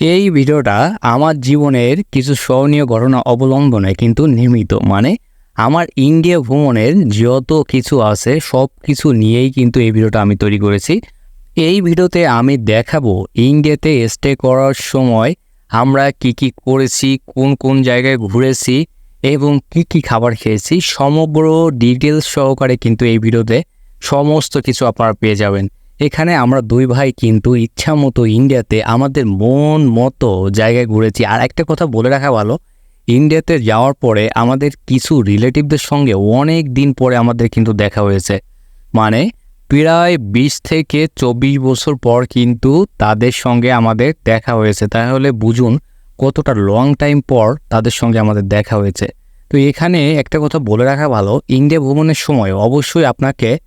এই ভিডিওটা আমার জীবনের কিছু স্মরণীয় ঘটনা অবলম্বনে কিন্তু নির্মিত। মানে আমার ইন্ডিয়া ভ্রমণের যত কিছু আছে, সব কিছু নিয়েই কিন্তু এই ভিডিওটা আমি তৈরি করেছি। এই ভিডিওতে আমি দেখাবো ইন্ডিয়াতে স্টে করার সময় আমরা কি কি করেছি, কোন কোন জায়গায় ঘুরেছি এবং কি কি খাবার খেয়েছি, সমগ্র ডিটেলস সহকারে কিন্তু এই ভিডিওতে সমস্ত কিছু আপনারা পেয়ে যাবেন। এখানে আমরা দুই ভাই কিন্তু ইচ্ছা মতো ইন্ডিয়াতে আমাদের মন মতো জায়গায় ঘুরেছি। আর একটা কথা বলে রাখা ভালো, ইন্ডিয়াতে যাওয়ার পরে আমাদের কিছু রিলেটিভদের সঙ্গে অনেক দিন পরে আমাদের কিন্তু দেখা হয়েছে। মানে প্রায় বিশ থেকে চব্বিশ বছর পর কিন্তু তাদের সঙ্গে আমাদের দেখা হয়েছে। তাহলে বুঝুন কতটা লং টাইম পর তাদের সঙ্গে আমাদের দেখা হয়েছে। তো এখানে একটা কথা বলে রাখা ভালো, ইন্ডিয়া ভ্রমণের সময় অবশ্যই আপনাকে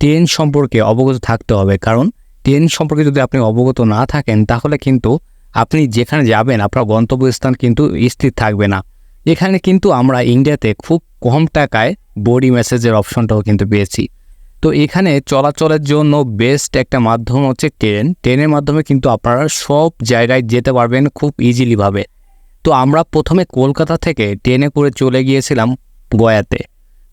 ট্রেন সম্পর্কে অবগত থাকতে হবে। কারণ ট্রেন সম্পর্কে যদি আপনি অবগত না থাকেন, তাহলে কিন্তু আপনি যেখানে যাবেন, আপনার গন্তব্যস্থান কিন্তু স্থির থাকবে না। এখানে কিন্তু আমরা ইন্ডিয়াতে খুব কম টাকায় বডি মেসেজের অপশনটাও কিন্তু পেয়েছি। তো এখানে চলাচলের জন্য বেস্ট একটা মাধ্যম হচ্ছে ট্রেন ট্রেনের মাধ্যমে কিন্তু আপনারা সব জায়গায় যেতে পারবেন খুব ইজিলিভাবে তো আমরা প্রথমে কলকাতা থেকে ট্রেনে করে চলে গিয়েছিলাম গয়াতে।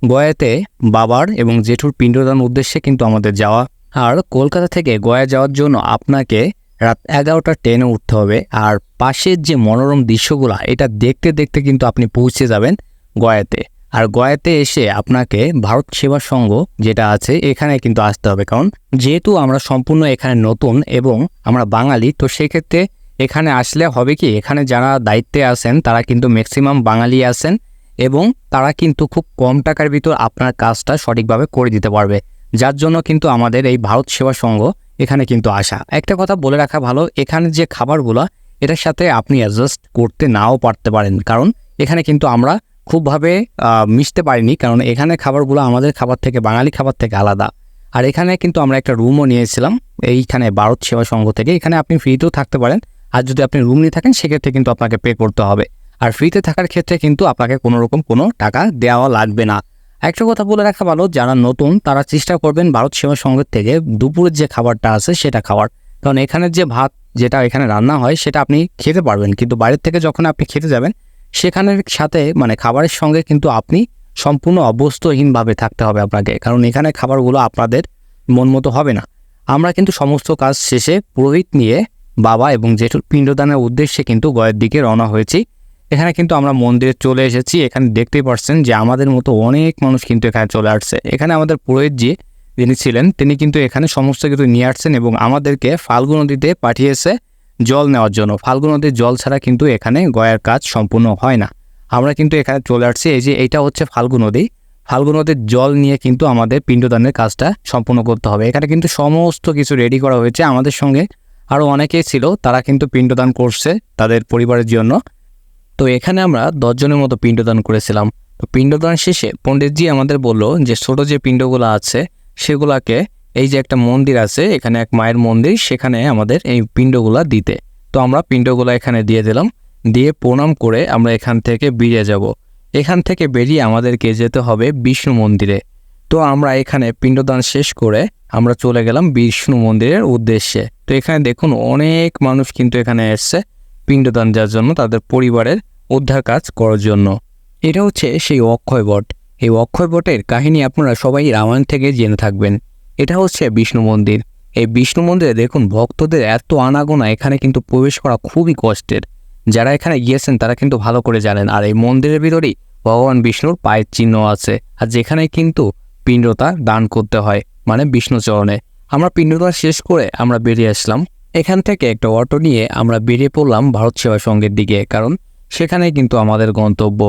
গয়াতে বাবার এবং জেঠুর পিণ্ডদান উদ্দেশ্যে কিন্তু আমাদের যাওয়া। আর কলকাতা থেকে গয়া যাওয়ার জন্য আপনাকে রাত এগারোটা ট্রেনে উঠতে হবে। আর পাশের যে মনোরম দৃশ্যগুলো, এটা দেখতে দেখতে কিন্তু আপনি পৌঁছে যাবেন গয়াতে। আর গয়াতে এসে আপনাকে ভারত সেবা সংঘ যেটা আছে, এখানে কিন্তু আসতে হবে। কারণ যেহেতু আমরা সম্পূর্ণ এখানে নতুন এবং আমরা বাঙালি, তো সেক্ষেত্রে এখানে আসলে হবে কি, এখানে যারা দায়িত্বে আছেন, তারা কিন্তু ম্যাক্সিমাম বাঙালি আছেন। এবং তারা কিন্তু খুব কম টাকার ভিতর আপনার কাজটা সঠিকভাবে করে দিতে পারবে। যার জন্য কিন্তু আমাদের এই ভারত সেবা সংঘ এখানে কিন্তু আসা। একটা কথা বলে রাখা ভালো, এখানে যে খাবারগুলো, এটার সাথে আপনি অ্যাডজাস্ট করতে নাও পারতে পারেন। কারণ এখানে কিন্তু আমরা খুবভাবে মিশতে পারিনি। কারণ এখানে খাবারগুলো আমাদের খাবার থেকে, বাঙালি খাবার থেকে আলাদা। আর এখানে কিন্তু আমরা একটা রুমও নিয়েছিলাম, এইখানে ভারত সেবা সংঘ থেকে। এখানে আপনি ফ্রিতেও থাকতে পারেন। আর যদি আপনি রুম নিয়ে থাকেন, সেক্ষেত্রে কিন্তু আপনাকে পে করতে হবে। আর ফ্রিতে থাকার ক্ষেত্রে কিন্তু আপনাকে কোনো রকম কোনো টাকা দেওয়া লাগবে না। একটা কথা বলে রাখা ভালো, যারা নতুন তারা চেষ্টা করবেন ভারত সেবা সংঘের থেকে দুপুরের যে খাবারটা আছে সেটা খাওয়ার। কারণ এখানের যে ভাত যেটা এখানে রান্না হয় সেটা আপনি খেতে পারবেন, কিন্তু বাইরের থেকে যখন আপনি খেতে যাবেন, সেখানের সাথে মানে খাবারের সঙ্গে কিন্তু আপনি সম্পূর্ণ অবস্থহীনভাবে থাকতে হবে আপনাকে, কারণ এখানে খাবারগুলো আপনাদের মন মতো হবে না। আমরা কিন্তু সমস্ত কাজ শেষে পুরোহিত নিয়ে বাবা এবং জেঠুর পিণ্ডদানের উদ্দেশ্যে কিন্তু গয়ের দিকে রওনা হয়েছি। এখানে কিন্তু আমরা মন্দিরে চলে এসেছি। এখানে দেখতেই পাচ্ছেন যে আমাদের মতো অনেক মানুষ কিন্তু এখানে চলে আসছে। এখানে আমাদের পুরোহিত জি যিনি ছিলেন, তিনি কিন্তু এখানে সমস্ত কিছু নিয়ে আসছেন এবং আমাদেরকে ফাল্গু নদীতে পাঠিয়েছে জল নেওয়ার জন্য। ফাল্গু নদীর জল ছাড়া কিন্তু এখানে গয়ার কাজ সম্পূর্ণ হয় না। আমরা কিন্তু এখানে চলে আসছি। এই যে এইটা হচ্ছে ফাল্গু নদী। ফাল্গু নদীর জল নিয়ে কিন্তু আমাদের পিণ্ডদানের কাজটা সম্পূর্ণ করতে হবে। এখানে কিন্তু সমস্ত কিছু রেডি করা হয়েছে। আমাদের সঙ্গে আরও অনেকেই ছিল, তারা কিন্তু পিণ্ডদান করছে তাদের পরিবারের জন্য। তো এখানে আমরা দশজনের মতো পিণ্ডদান করেছিলাম। তো পিণ্ডদান শেষে পণ্ডিতজি আমাদের বলল যে, ছোট যে পিণ্ডগুলো আছে, সেগুলাকে এই যে একটা মন্দির আছে, এখানে এক মায়ের মন্দির, সেখানে আমাদের এই পিণ্ডগুলা দিতে। তো আমরা পিণ্ডগুলা এখানে দিয়ে দিলাম। দিয়ে প্রণাম করে আমরা এখান থেকে বেরিয়ে যাব। এখান থেকে বেরিয়ে আমাদেরকে যেতে হবে বিষ্ণু মন্দিরে। তো আমরা এখানে পিণ্ডদান শেষ করে আমরা চলে গেলাম বিষ্ণু মন্দিরের উদ্দেশ্যে। তো এখানে দেখুন অনেক মানুষ কিন্তু এখানে এসছে। পিণ্ডদান দেওয়ার জন্য তাদের পরিবারের উদ্ধার কাজ করার জন্য। এটা হচ্ছে সেই অক্ষয় বট। এই অক্ষয় বটের কাহিনী আপনারা সবাই রামায়ণ থেকে জেনে থাকবেন। এটা হচ্ছে বিষ্ণু মন্দির। এই বিষ্ণু মন্দিরে দেখুন, ভক্তদের এত আনাগোনা, এখানে কিন্তু প্রবেশ করা খুবই কষ্টের। যারা এখানে গিয়েছেন, তারা কিন্তু ভালো করে জানেন। আর এই মন্দিরের ভিতরেই ভগবান বিষ্ণুর পায়ের চিহ্ন আছে। আর যেখানে কিন্তু পিণ্ডতা দান করতে হয় মানে বিষ্ণু চরণে আমরা পিণ্ডতা শেষ করে আমরা বেরিয়ে আসলাম এখান থেকে একটা অটো নিয়ে আমরা বেরিয়ে পড়লাম ভারত সেবা সংঘের দিকে, কারণ সেখানে কিন্তু আমাদের গন্তব্য।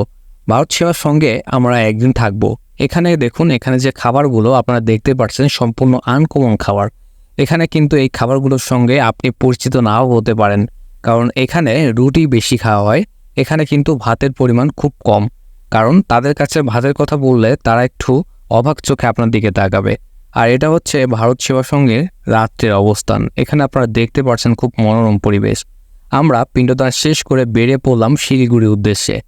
ভারত সেবার সঙ্গে আমরা একদিন থাকব। এখানে দেখুন, এখানে যে খাবারগুলো আপনারা দেখতে পাচ্ছেন, সম্পূর্ণ আনকমন খাবার। এখানে কিন্তু এই খাবারগুলোর সঙ্গে আপনি পরিচিত নাও হতে পারেন, কারণ এখানে রুটি বেশি খাওয়া হয়। এখানে কিন্তু ভাতের পরিমাণ খুব কম, কারণ তাদের কাছে ভাতের কথা বললে তারা একটু অবাক চোখে আপনার দিকে তাকাবে। আর এটা হচ্ছে ভারত সেবা সঙ্গে রাত্রের অবস্থান। এখানে আপনারা দেখতে পাচ্ছেন খুব মনোরম পরিবেশ। আমরা পিণ্ডদান শেষ করে বেড়ে পড়লাম শিলিগুড়ির উদ্দেশ্যে।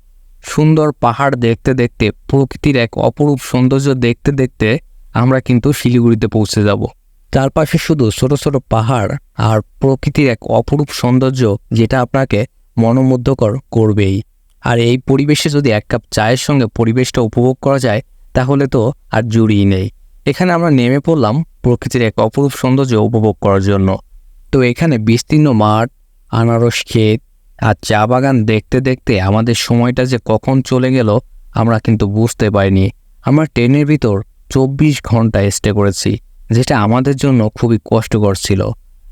সুন্দর পাহাড় দেখতে দেখতে, প্রকৃতির এক অপরূপ সৌন্দর্য দেখতে দেখতে আমরা কিন্তু শিলিগুড়িতে পৌঁছে যাব। চারপাশে শুধু ছোট ছোট পাহাড় আর প্রকৃতির এক অপরূপ সৌন্দর্য যেটা আপনাকে মনোমুগ্ধকর করবেই। আর এই পরিবেশে যদি এক কাপ চায়ের সঙ্গে পরিবেশটা উপভোগ করা যায়, তাহলে তো আর জুড়িই নেই। এখানে আমরা নেমে পড়লাম প্রকৃতির এক অপরূপ সৌন্দর্য উপভোগ করার জন্য। তো এখানে বিস্তীর্ণ মাঠ, আনারস ক্ষেত আর চা বাগান দেখতে দেখতে আমাদের সময়টা যে কখন চলে গেল আমরা কিন্তু বুঝতে পারিনি। আমরা ট্রেনের ভিতর চব্বিশ ঘণ্টা স্টে করেছি, যেটা আমাদের জন্য খুবই কষ্টকর ছিল।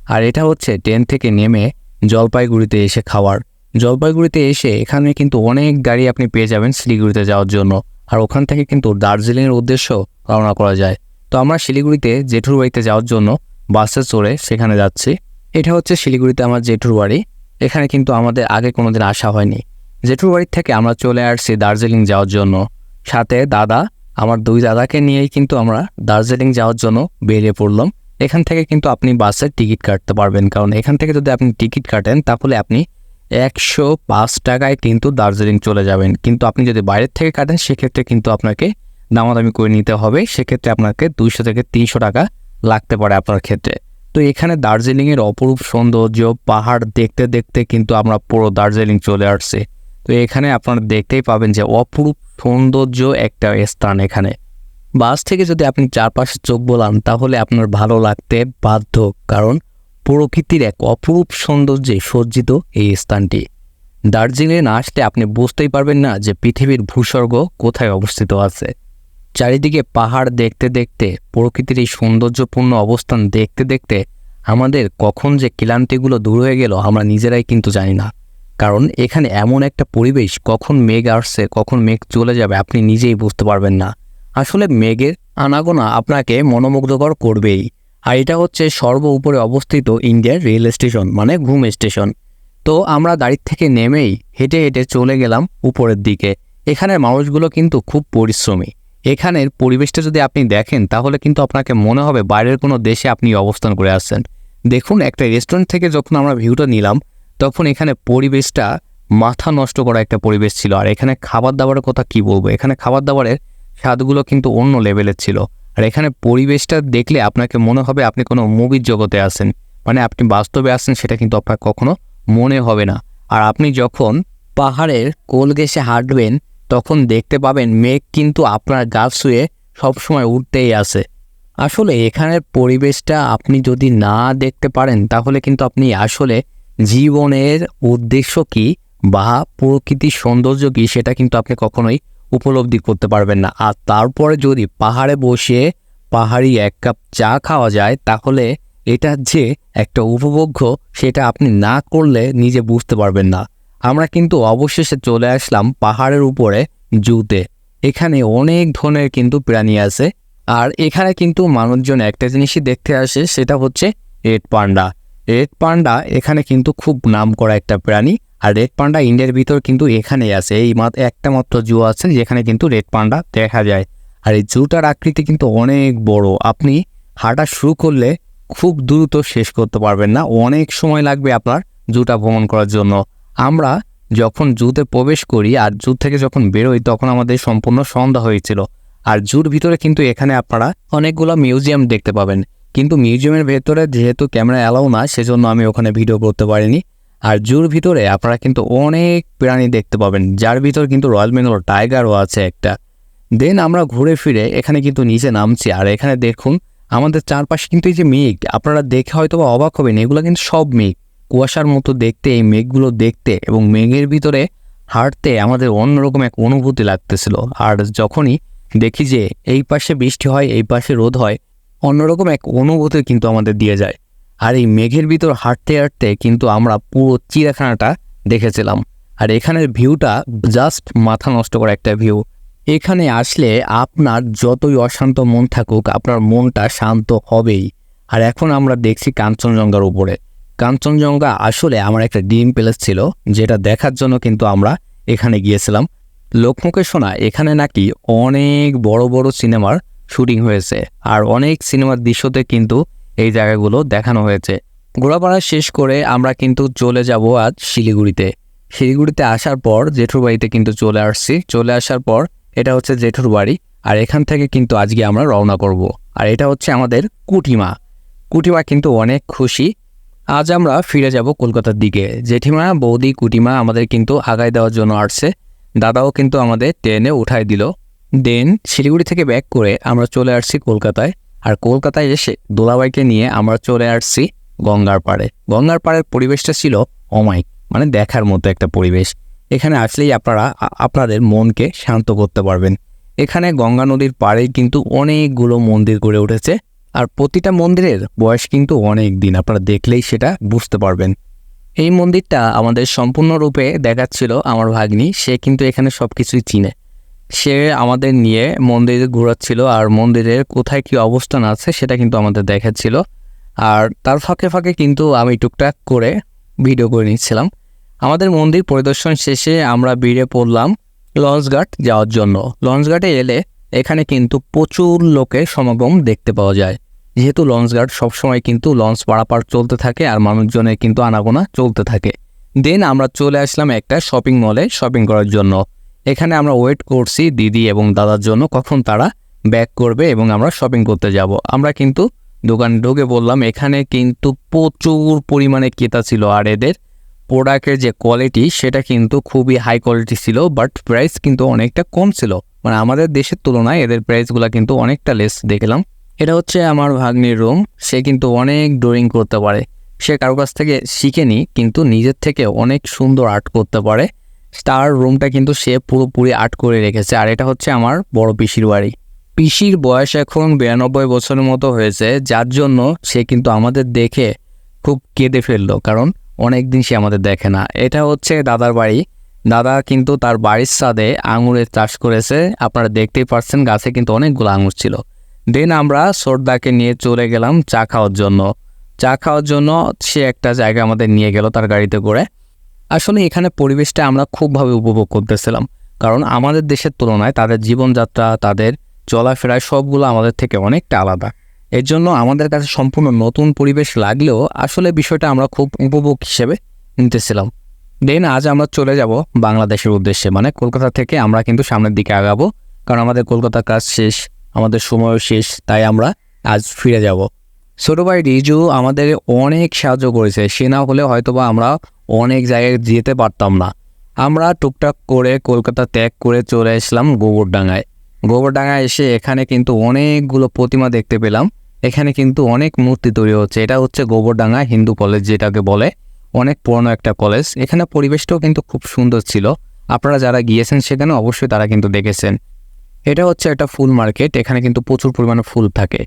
আর এটা হচ্ছে ট্রেন থেকে নেমে জলপাইগুড়িতে এসে খাওয়ার। জলপাইগুড়িতে এসে এখানে কিন্তু অনেক গাড়ি আপনি পেয়ে যাবেন শিলিগুড়িতে যাওয়ার জন্য। আর ওখান থেকে কিন্তু দার্জিলিংয়ের উদ্দেশ্য রওনা করা যায়। তো আমরা শিলিগুড়িতে জেঠুর বাড়িতে যাওয়ার জন্য বাসে চড়ে সেখানে যাচ্ছি। এটা হচ্ছে শিলিগুড়িতে আমার জেঠুর বাড়ি। এখানে কিন্তু আমাদের আগে কোনোদিন আসা হয়নি। জেঠুর বাড়ির থেকে আমরা চলে আসছি দার্জিলিং যাওয়ার জন্য। সাথে দাদা, আমার দুই দাদাকে নিয়েই কিন্তু আমরা দার্জিলিং যাওয়ার জন্য বেরিয়ে পড়লাম। এখান থেকে কিন্তু আপনি বাসের টিকিট কাটতে পারবেন। কারণ এখান থেকে যদি আপনি টিকিট কাটেন, তাহলে আপনি একশো পাঁচ টাকায় কিন্তু দার্জিলিং চলে যাবেন। কিন্তু আপনি যদি বাইরের থেকে কাটেন, সেক্ষেত্রে কিন্তু আপনাকে দামাদামি করে নিতে হবে, সেক্ষেত্রে আপনাকে দুইশো থেকে তিনশো টাকা লাগতে পারে আপনার ক্ষেত্রে। তো এখানে দার্জিলিংয়ের অপরূপ সৌন্দর্য, পাহাড় দেখতে দেখতে কিন্তু আমরা পুরো দার্জিলিং চলে আসছে। তো এখানে আপনারা দেখতেই পাবেন যে অপরূপ সৌন্দর্য একটা স্থান এখানে। বাস থেকে যদি আপনি চারপাশে চোখ বোলান, তাহলে আপনার ভালো লাগতে বাধ্য, কারণ প্রকৃতির এক অপরূপ সৌন্দর্যে সজ্জিত এই স্থানটি। দার্জিলিংয়ে না আসলে আপনি বুঝতেই পারবেন না যে পৃথিবীর ভূস্বর্গ কোথায় অবস্থিত আছে। চারিদিকে পাহাড় দেখতে দেখতে, প্রকৃতির এই সৌন্দর্যপূর্ণ অবস্থান দেখতে দেখতে আমাদের কখন যে ক্লান্তিগুলো দূর হয়ে গেল আমরা নিজেরাই কিন্তু জানি না। কারণ এখানে এমন একটা পরিবেশ, কখন মেঘ আসছে, কখন মেঘ চলে যাবে, আপনি নিজেই বুঝতে পারবেন না। আসলে মেঘের আনাগোনা আপনাকে মনোমুগ্ধকর করবেই। আর এটা হচ্ছে সর্ব উপরে অবস্থিত ইন্ডিয়ার রেল স্টেশন মানে ঘুম স্টেশন। তো আমরা গাড়ির থেকে নেমেই হেঁটে হেঁটে চলে গেলাম উপরের দিকে। এখানের মানুষগুলো কিন্তু খুব পরিশ্রমী। এখানের পরিবেশটা যদি আপনি দেখেন, তাহলে কিন্তু আপনাকে মনে হবে বাইরের কোনো দেশে আপনি অবস্থান করে আসছেন। দেখুন, একটা রেস্টুরেন্ট থেকে যখন আমরা ভিউটা নিলাম, তখন এখানে পরিবেশটা মাথা নষ্ট করা একটা পরিবেশ ছিল। আর এখানে খাবার দাবারের কথা কি বলব? এখানে খাবার দাবারের স্বাদগুলো কিন্তু অন্য লেভেলের ছিল। আর এখানে পরিবেশটা দেখলে আপনাকে মনে হবে আপনি কোনো মুভির জগতে আসেন মানে আপনি বাস্তবে আসছেন সেটা কিন্তু আপনার কখনো মনে হবে না। আর আপনি যখন পাহাড়ের কোল ঘেসে হাঁটবেন তখন দেখতে পাবেন মেঘ কিন্তু আপনার গা শুয়ে সবসময় উঠতেই আসে আসলে এখানের পরিবেশটা আপনি যদি না দেখতে পারেন, তাহলে কিন্তু আপনি আসলে জীবনের উদ্দেশ্য কি বা প্রকৃতির সৌন্দর্য কি সেটা কিন্তু আপনি কখনোই উপলব্ধি করতে পারবেন না। আর তারপরে যদি পাহাড়ে বসে পাহাড়ি এক কাপ চা খাওয়া যায়, তাহলে এটা যে একটা উপভোগ্য সেটা আপনি না করলে নিজে বুঝতে পারবেন না। আমরা কিন্তু অবশেষে চলে আসলাম পাহাড়ের উপরে, জুতে। এখানে অনেক ধরনের কিন্তু প্রাণী আছে। আর এখানে কিন্তু মানুষজন একটা জিনিসই দেখতে আসে, সেটা হচ্ছে রেড পান্ডা। রেড পান্ডা এখানে কিন্তু খুব নাম করা একটা প্রাণী, আর রেড পান্ডা ইন্ডিয়ার ভিতর কিন্তু এখানেই আছে। এই মাত্র একটা মাত্র জু আছে যেখানে কিন্তু রেড পান্ডা দেখা যায়। আর এই জুটার আকৃতি কিন্তু অনেক বড়। আপনি হাঁটা শুরু করলে খুব দ্রুত শেষ করতে পারবেন না। অনেক সময় লাগবে আপনার জুটা ভ্রমণ করার জন্য। আমরা যখন জুতে প্রবেশ করি আর জু থেকে যখন বেরোই, তখন আমাদের সম্পূর্ণ সন্ধ্যা হয়েছিল। আর জুর ভিতরে কিন্তু এখানে আপনারা অনেকগুলো মিউজিয়াম দেখতে পাবেন। কিন্তু মিউজিয়ামের ভেতরে যেহেতু ক্যামেরা অ্যালাউ না, সেজন্য আমি ওখানে ভিডিও করতে পারিনি। আর জুর ভিতরে আপনারা কিন্তু অনেক প্রাণী দেখতে পাবেন, যার ভিতর কিন্তু রয়্যাল বেঙ্গল টাইগারও আছে একটা। দেন আমরা ঘুরে ফিরে এখানে কিন্তু নিচে নামছি, আর এখানে দেখুন আমাদের চারপাশে কিন্তু এই যে মেঘ, আপনারা দেখে হয়তো বা অবাক হবেন, এগুলো কিন্তু সব মেঘ। কুয়াশার মতো দেখতে, এই মেঘগুলো দেখতে এবং মেঘের ভিতরে হাঁটতে আমাদের অন্যরকম এক অনুভূতি লাগতেছিল। আর যখনই দেখি যে এই পাশে বৃষ্টি হয়, এই পাশে রোদ হয়, অন্যরকম এক অনুভূতি কিন্তু আমাদের দিয়ে যায়। আর এই মেঘের ভিতর হাঁটতে হাঁটতে কিন্তু আমরা পুরো চিড়াখানাটা দেখেছিলাম। আর এখানের ভিউটা জাস্ট মাথা নষ্ট করা একটা ভিউ। এখানে আসলে আপনার যতই অশান্ত মন থাকুক, আপনার মনটা শান্ত হবেই। আর এখন আমরা দেখছি কাঞ্চনজঙ্ঘার উপরে। কাঞ্চনজঙ্ঘা আসলে আমার একটা ড্রিম প্লেস ছিল, যেটা দেখার জন্য কিন্তু আমরা এখানে গিয়েছিলাম। লোকমুখে শোনা, এখানে নাকি অনেক বড় বড় সিনেমার শুটিং হয়েছে, আর অনেক সিনেমার দৃশ্যতে কিন্তু এই জায়গাগুলো দেখানো হয়েছে। ঘোরাপাড়া শেষ করে আমরা কিন্তু চলে যাব আজ শিলিগুড়িতে। শিলিগুড়িতে আসার পর জেঠুর বাড়িতে কিন্তু চলে আসছি। চলে আসার পর এটা হচ্ছে জেঠুর বাড়ি আর এখান থেকে কিন্তু আজকে আমরা রওনা করব। আর এটা হচ্ছে আমাদের কুটিমা। কুটিমা কিন্তু অনেক খুশি আজ আমরা ফিরে যাব কলকাতার দিকে। জেঠিমা, বৌদি, কুটিমা আমাদের কিন্তু আগায় দেওয়ার জন্য আসছে। দাদাও কিন্তু আমাদের ট্রেনে উঠাই দিল। দেন শিলিগুড়ি থেকে ব্যাক করে আমরা চলে আসছি কলকাতায়। আর কলকাতায় এসে দোলাবাইকে নিয়ে আমরা চলে আসছি গঙ্গার পাড়ে। গঙ্গার পাড়ের পরিবেশটা ছিল অমায়িক মানে দেখার মতো একটা পরিবেশ। এখানে আসলেই আপনারা আপনাদের মনকে শান্ত করতে পারবেন। এখানে গঙ্গা নদীর পাড়েই কিন্তু অনেকগুলো মন্দির গড়ে উঠেছে। আর প্রতিটা মন্দিরের বয়স কিন্তু অনেক দিন। আপনারা দেখলেই সেটা বুঝতে পারবেন। এই মন্দিরটা আমাদের সম্পূর্ণরূপে দেখাচ্ছিল আমার ভাগ্নি। সে কিন্তু এখানে সব কিছুই চিনে। সে আমাদের নিয়ে মন্দিরে ঘোরাচ্ছিল আর মন্দিরের কোথায় কি অবস্থান আছে সেটা কিন্তু আমাদের দেখাচ্ছিল। আর তার ফাঁকে ফাঁকে কিন্তু আমি টুকটাক করে ভিডিও করে নিচ্ছিলাম। আমাদের মন্দির পরিদর্শন শেষে আমরা বেরিয়ে পড়লাম লঞ্চঘাট যাওয়ার জন্য। লঞ্চঘাটে এলে এখানে কিন্তু প্রচুর লোকের সমাগম দেখতে পাওয়া যায়। যেহেতু লঞ্চ গার্ড সবসময় কিন্তু লঞ্চ পারাপার চলতে থাকে আর মানুষজনের কিন্তু আনাগোনা চলতে থাকে। দেন আমরা চলে আসলাম একটা শপিং মলে শপিং করার জন্য। এখানে আমরা ওয়েট করছি দিদি এবং দাদার জন্য কখন তারা ব্যাক করবে এবং আমরা শপিং করতে যাব। আমরা কিন্তু দোকান ঢুকে বললাম, এখানে কিন্তু প্রচুর পরিমাণে ক্রেতা ছিল আর এদের প্রোডাক্টের যে কোয়ালিটি সেটা কিন্তু খুবই হাই কোয়ালিটি ছিল বাট প্রাইস কিন্তু অনেকটা কম ছিল। মানে আমাদের দেশের তুলনায় এদের প্রাইসগুলো কিন্তু অনেকটা লেস দেখলাম। এটা হচ্ছে আমার ভাগ্নির রুম সে কিন্তু অনেক ড্রয়িং করতে পারে। সে কারও কাছ থেকে শিখেনি, কিন্তু নিজের থেকে অনেক সুন্দর আর্ট করতে পারে। তার রুমটা কিন্তু সে পুরোপুরি আর্ট করে রেখেছে। আর এটা হচ্ছে আমার বড় পিসির বাড়ি। পিসির বয়স এখন বিরানব্বই বছরের মতো হয়েছে, যার জন্য সে কিন্তু আমাদের দেখে খুব কেঁদে ফেলল। কারণ অনেক দিন সে আমাদের দেখে না। এটা হচ্ছে দাদার বাড়ি। দাদা কিন্তু তার বাড়ির ছাদে আঙুরের চাষ করেছে। আপনারা দেখতেই পাচ্ছেন গাছে কিন্তু অনেকগুলো আঙুর ছিল। দেন আমরা সর্দাকে নিয়ে চলে গেলাম চা খাওয়ার জন্য। চা খাওয়ার জন্য সে একটা জায়গা আমাদের নিয়ে গেল তার গাড়িতে করে। আসলে এখানে পরিবেশটা আমরা খুবভাবে উপভোগ করতেছিলাম। কারণ আমাদের দেশের তুলনায় তাদের জীবনযাত্রা, তাদের চলাফেরায় সবগুলো আমাদের থেকে অনেকটা আলাদা। এর জন্য আমাদের কাছে সম্পূর্ণ নতুন পরিবেশ লাগলেও আসলে বিষয়টা আমরা খুব উপভোগ হিসেবে নিতেছিলাম। দেন আজ আমরা চলে যাব বাংলাদেশের উদ্দেশ্যে। মানে কলকাতা থেকে আমরা কিন্তু সামনের দিকে আগাবো। কারণ আমাদের কলকাতার কাজ শেষ। আমাদের সময়ও শেষ, তাই আমরা আজ ফিরে যাব। ছোটো ভাই রিজু আমাদের অনেক সাহায্য করেছে, সে না হলে হয়তোবা আমরা অনেক জায়গায় যেতে পারতাম না। আমরা টুকটাক করে কলকাতা ত্যাগ করে চলে আসলাম গোবরডাঙ্গায়। গোবরডাঙ্গায় এসে এখানে কিন্তু অনেকগুলো প্রতিমা দেখতে পেলাম। এখানে কিন্তু অনেক মূর্তি তৈরি হচ্ছে। এটা হচ্ছে গোবরডাঙ্গা হিন্দু কলেজ যেটাকে বলে। অনেক পুরনো একটা কলেজ। এখানে পরিবেশটাও কিন্তু খুব সুন্দর ছিল। আপনারা যারা গিয়েছেন সেখানে অবশ্যই তারা কিন্তু দেখেছেন। এটা হচ্ছে একটা ফুল মার্কেট, এখানে কিন্তু প্রচুর পরিমাণে ফুল থাকে।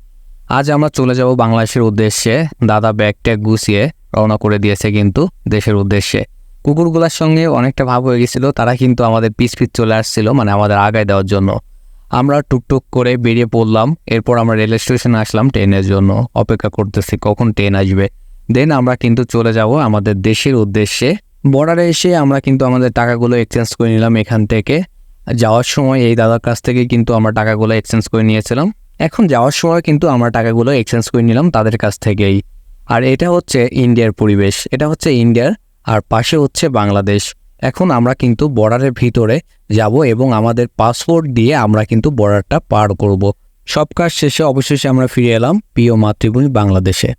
আজ আমরা চলে যাব বাংলাদেশের উদ্দেশ্যে, দাদা ব্যাগ ট্যাগ গুছিয়ে রওনা করে দিয়েছে কিন্তু দেশের উদ্দেশ্যে। কুকুরগুলোর সঙ্গে অনেকটা ভাব হয়ে গেছিল, তারা কিন্তু আমাদের পিছ পিছ চলে আসছিল মানে আমাদের আগায় দেওয়ার জন্য। আমরা টুকটুক করে বেরিয়ে পড়লাম, এরপর আমরা রেল স্টেশনে আসলাম ট্রেনের জন্য, অপেক্ষা করতেছি কখন ট্রেন আসবে। দেন আমরা কিন্তু চলে যাব আমাদের দেশের উদ্দেশ্যে। বর্ডারে এসে আমরা কিন্তু আমাদের টাকাগুলো এক্সচেঞ্জ করে নিলাম এখান থেকে। যাওয়ার সময় এই দাদার কাছ থেকে কিন্তু আমরা টাকাগুলো এক্সচেঞ্জ করে নিয়েছিলাম। এখন যাওয়ার সময় কিন্তু আমরা টাকাগুলো এক্সচেঞ্জ করে নিলাম তাদের কাছ থেকেই। আর এটা হচ্ছে ইন্ডিয়ার পরিবেশ, এটা হচ্ছে ইন্ডিয়ার আর পাশে হচ্ছে বাংলাদেশ। এখন আমরা কিন্তু বর্ডারের ভিতরে যাব এবং আমাদের পাসপোর্ট দিয়ে আমরা কিন্তু বর্ডারটা পার করব। সব কাজ শেষে অবশেষে আমরা ফিরে এলাম প্রিয় মাতৃভূমি বাংলাদেশে।